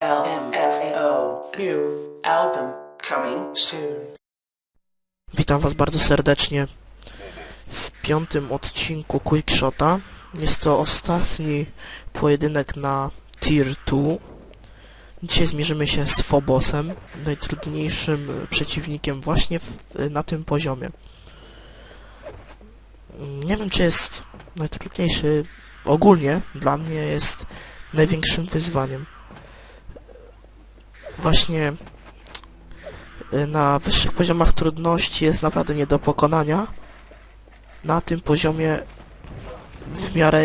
LMFAO. New album coming soon. Witam Was bardzo serdecznie w piątym odcinku Quickshota. Jest to ostatni pojedynek na Tier 2. Dzisiaj zmierzymy się z Phobosem, najtrudniejszym przeciwnikiem właśnie w, na tym poziomie. Nie wiem, czy jest najtrudniejszy. Ogólnie dla mnie jest największym wyzwaniem. Właśnie y, na wyższych poziomach trudności jest naprawdę nie do pokonania. Na tym poziomie w miarę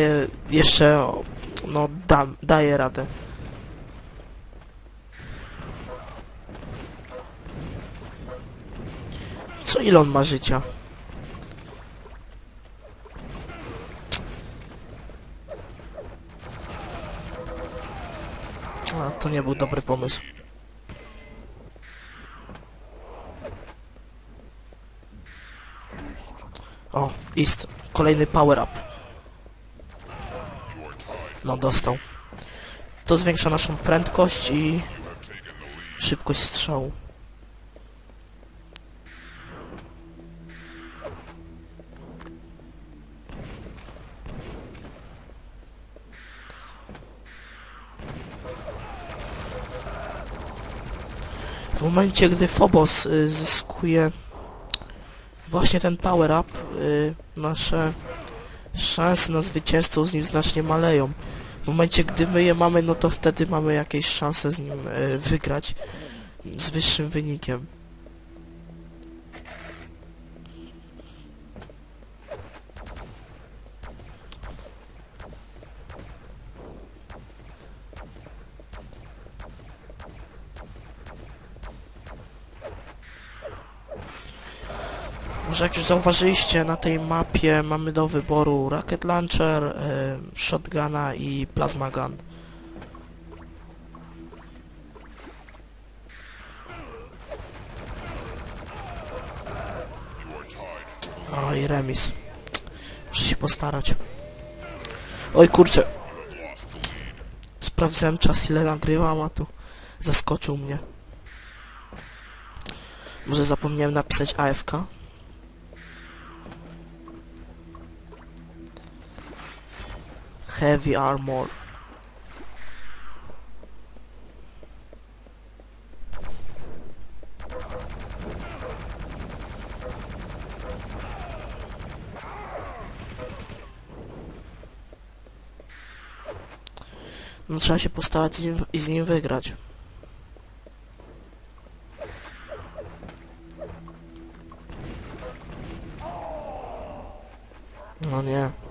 jeszcze no da, daje radę. Co ile on ma życia? A, to nie był dobry pomysł. O, ist. Kolejny power up. No, dostał. To zwiększa naszą prędkość i szybkość strzału. W momencie, gdy Phobos y, zyskuje właśnie ten power up, y, nasze szanse na zwycięstwo z nim znacznie maleją. W momencie, gdy my je mamy, no to wtedy mamy jakieś szanse z nim y, wygrać z wyższym wynikiem. Może jak już zauważyliście, na tej mapie mamy do wyboru Rocket Launcher, y, Shotguna i Plasma Gun. Oj, remis. Muszę się postarać. Oj, kurczę. Sprawdzałem czas, ile nagrywam, a tu zaskoczył mnie. Może zapomniałem napisać AFK? Heavy armor. No trzeba się postarać i z nim wygrać. No nie.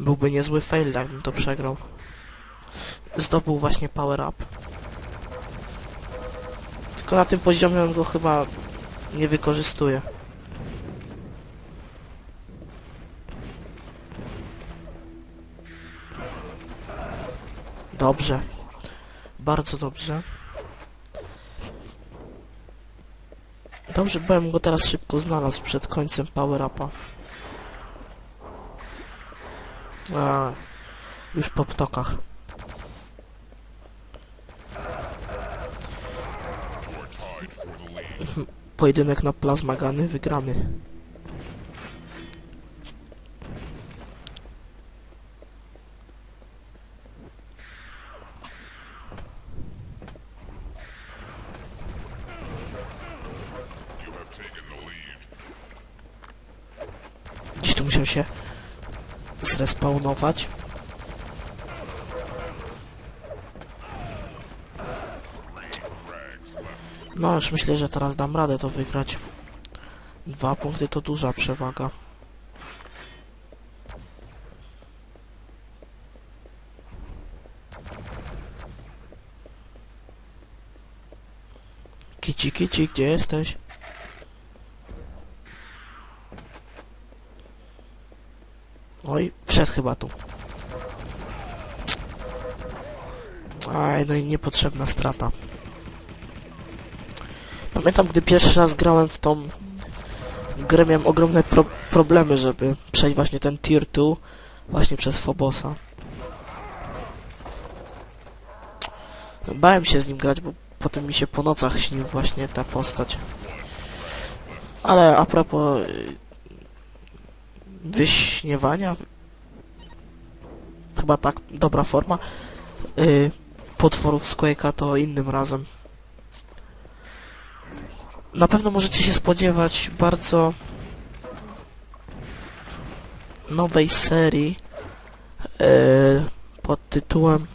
Byłby niezły fail, jakbym to przegrał. Zdobył właśnie power up. Tylko na tym poziomie on go chyba nie wykorzystuje. Dobrze. Bardzo dobrze. Dobrze, bym go teraz szybko znalazł przed końcem power upa. A, już po ptokach. Pojedynek na plazmagany wygrany. Gdzieś tu musiał się zrespawnować. No już myślę, że teraz dam radę to wygrać. Dwa punkty to duża przewaga. Kici, kici, gdzie jesteś? Oj, wszedł chyba tu. Aj, no i niepotrzebna strata. Pamiętam, gdy pierwszy raz grałem w tą grę, miałem ogromne pro problemy, żeby przejść właśnie ten tier 2, Właśnie przez Fobosa. Bałem się z nim grać, bo potem mi się po nocach śnił właśnie ta postać. Ale a propos y, wyśniewania, chyba tak dobra forma, y, potworów z Quake'a to innym razem. Na pewno możecie się spodziewać bardzo nowej serii e, pod tytułem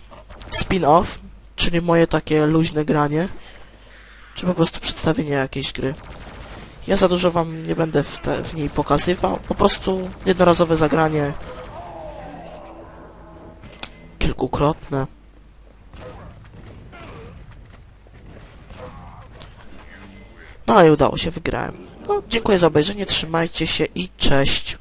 spin-off, czyli moje takie luźne granie, czy po prostu przedstawienie jakiejś gry. Ja za dużo wam nie będę w, te, w niej pokazywał, po prostu jednorazowe zagranie kilkukrotne. No i udało się, wygrałem. No, dziękuję za obejrzenie, trzymajcie się i cześć.